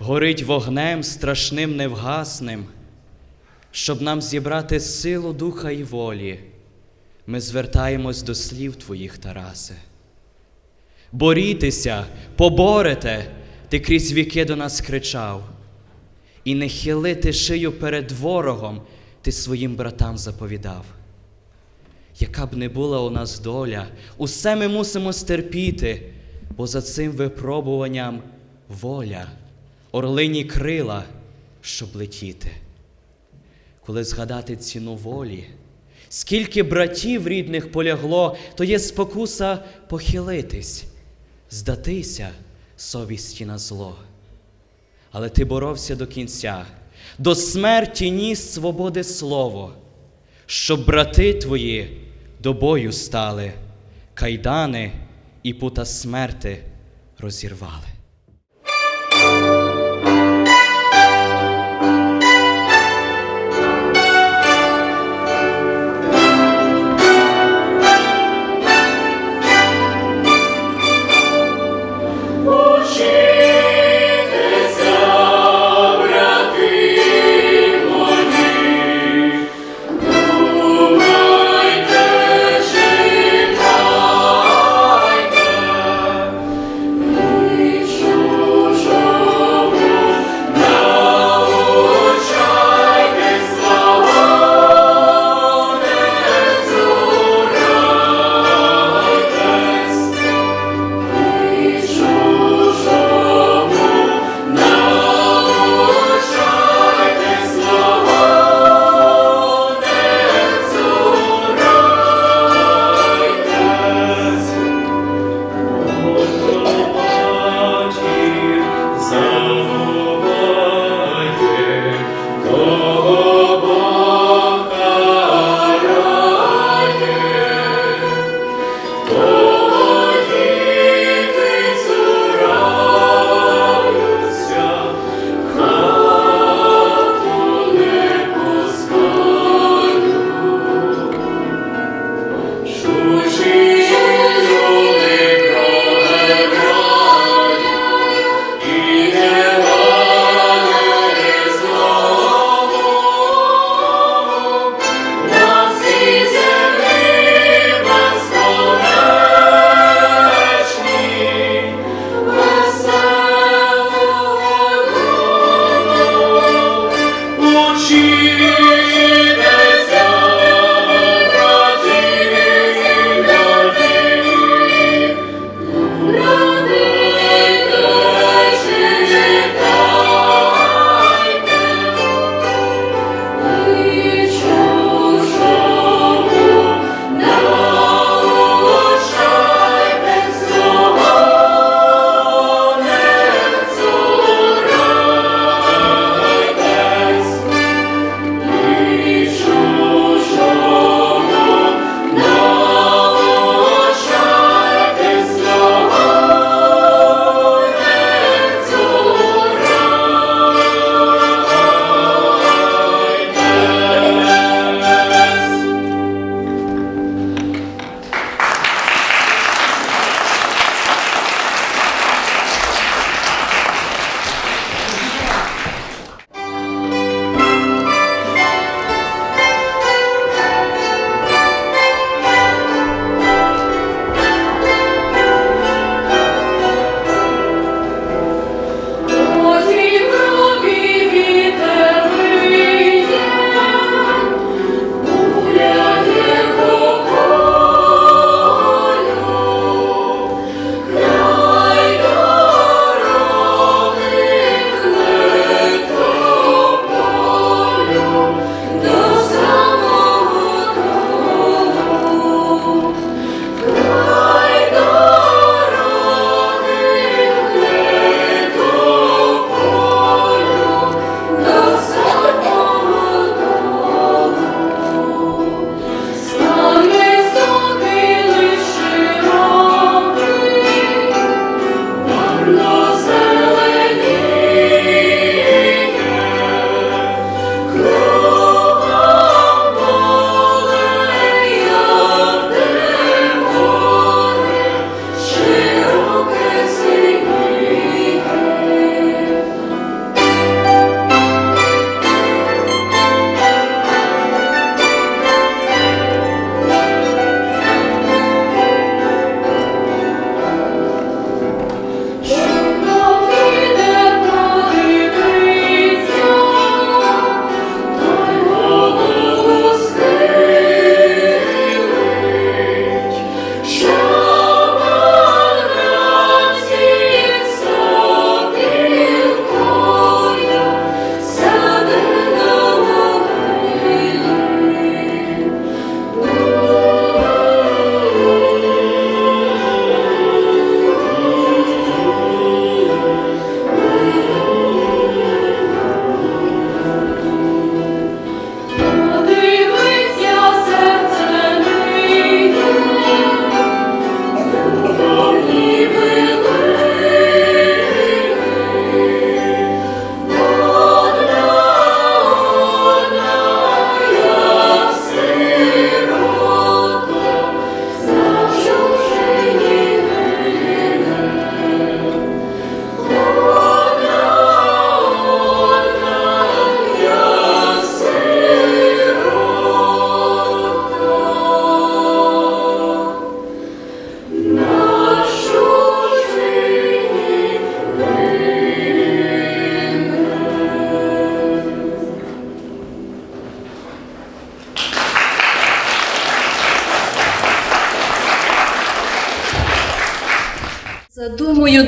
Горить вогнем страшним невгасним, щоб нам зібрати силу духа і волі, ми звертаємось до слів Твоїх, Тарасе. Борітеся, поборете, ти крізь віки до нас кричав, і не хилити шию перед ворогом, ти своїм братам заповідав. Яка б не була у нас доля, усе ми мусимо стерпіти, бо за цим випробуванням воля, орлині крила, щоб летіти. Коли згадати ціну волі, скільки братів рідних полягло, то є спокуса похилитись, здатися совісті на зло. Але ти боровся до кінця, до смерті ніс свободи слово, щоб брати твої до бою стали, кайдани і пута смерти розірвали.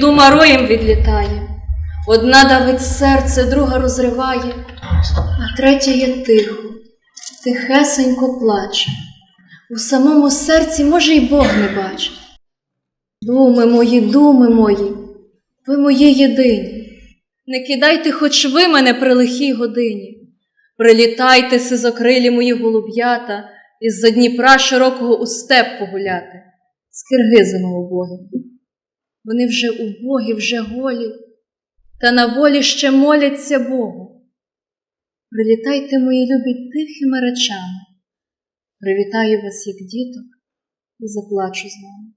Дума роєм відлітає. Одна давить серце, друга розриває, а третя є тихо, тихесенько плаче. У самому серці, може, й Бог не бачить. Думи мої, думи мої, ви мої єдині. Не кидайте хоч ви мене при лихій годині. Прилітайте, сизокрилі мої голуб'ята, із-за Дніпра широкого у степ погуляти, з киргизами убогими. Вони вже убогі, вже голі, та на волі ще моляться Богу. Прилітайте, мої любі, тихими речами. Привітаю вас, як діток, і заплачу з вами.